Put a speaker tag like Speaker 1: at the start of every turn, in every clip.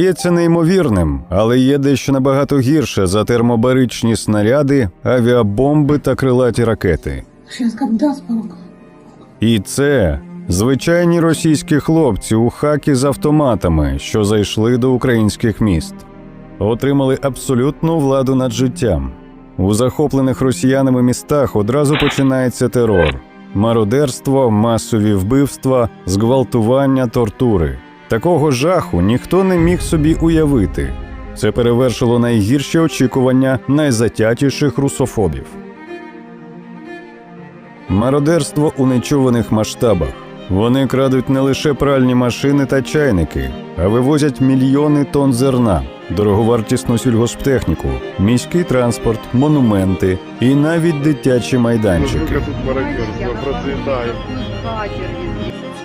Speaker 1: Здається неймовірним, але є дещо набагато гірше за термобаричні снаряди, авіабомби та крилаті ракети. І це звичайні російські хлопці у хакі з автоматами, що зайшли до українських міст, отримали абсолютну владу над життям. У захоплених росіянами містах одразу починається терор, мародерство, масові вбивства, зґвалтування, тортури. Такого жаху ніхто не міг собі уявити. Це перевершило найгірші очікування найзатятіших русофобів. Мародерство у нечуваних масштабах. Вони крадуть не лише пральні машини та чайники, а вивозять мільйони тонн зерна, дороговартісну сільгосптехніку, міський транспорт, монументи і навіть дитячі майданчики.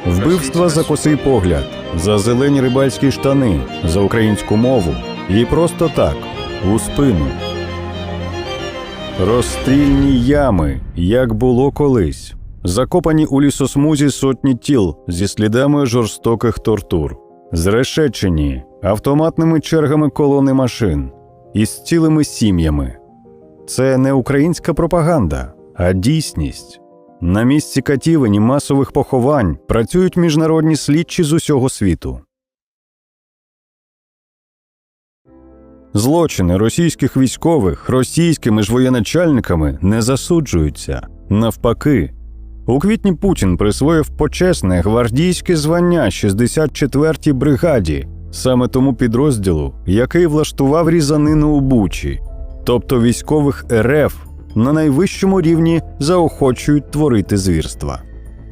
Speaker 1: Вбивства за косий погляд, за зелені рибальські штани, за українську мову і просто так, у спину. Розстрільні ями, як було колись, закопані у лісосмузі сотні тіл зі слідами жорстоких тортур, зрешечені автоматними чергами колони машин із цілими сім'ями. Це не українська пропаганда, а дійсність. На місці катівень і масових поховань працюють міжнародні слідчі з усього світу. Злочини російських військових російськими ж воєначальниками не засуджуються. Навпаки, у квітні Путін присвоїв почесне гвардійське звання 64-й бригаді, саме тому підрозділу, який влаштував різанину у Бучі, тобто військових РФ на найвищому рівні заохочують творити звірства.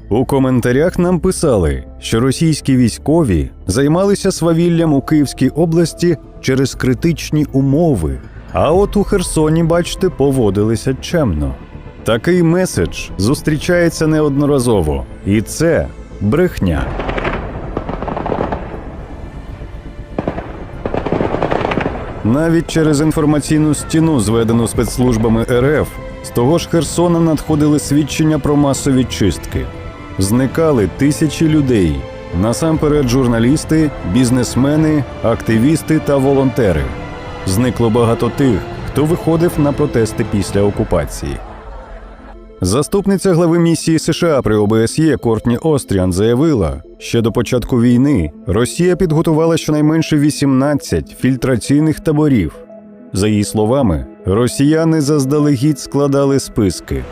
Speaker 1: У коментарях нам писали, що російські військові займалися свавіллям у Київській області через критичні умови, а от у Херсоні, бачите, поводилися чемно. Такий меседж зустрічається неодноразово, і це брехня. Навіть через інформаційну стіну, зведену спецслужбами РФ, з того ж Херсона надходили свідчення про масові чистки. Зникали тисячі людей, насамперед журналісти, бізнесмени, активісти та волонтери. Зникло багато тих, хто виходив на протести після окупації. Заступниця глави місії США при ОБСЄ Кортні Остріан заявила, що до початку війни Росія підготувала щонайменше 18 фільтраційних таборів. За її словами, росіяни заздалегідь складали списки.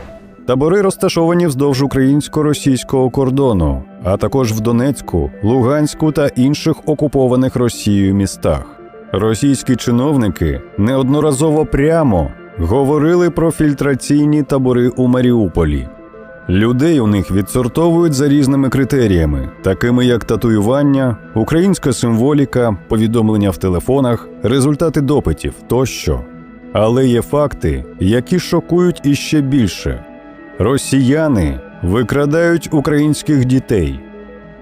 Speaker 1: Табори розташовані вздовж українсько-російського кордону, а також в Донецьку, Луганську та інших окупованих Росією містах. Російські чиновники неодноразово прямо говорили про фільтраційні табори у Маріуполі. Людей у них відсортовують за різними критеріями, такими як татуювання, українська символіка, повідомлення в телефонах, результати допитів тощо. Але є факти, які шокують іще більше: росіяни викрадають українських дітей.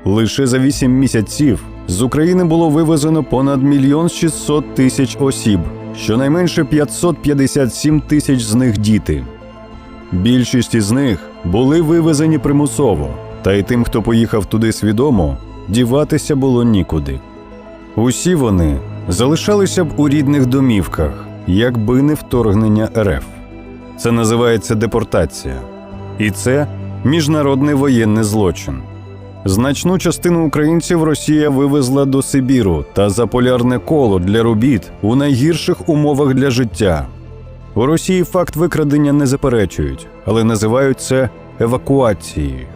Speaker 1: Лише за 8 місяців з України було вивезено понад мільйон 600 тисяч осіб, щонайменше 557 тисяч з них діти. Більшість із них були вивезені примусово, та й тим, хто поїхав туди свідомо, діватися було нікуди. Усі вони залишалися б у рідних домівках, якби не вторгнення РФ. Це називається депортація. І це міжнародний воєнний злочин. Значну частину українців Росія вивезла до Сибіру та за полярне коло для робіт у найгірших умовах для життя. У Росії факт викрадення не заперечують, але називають це евакуацією.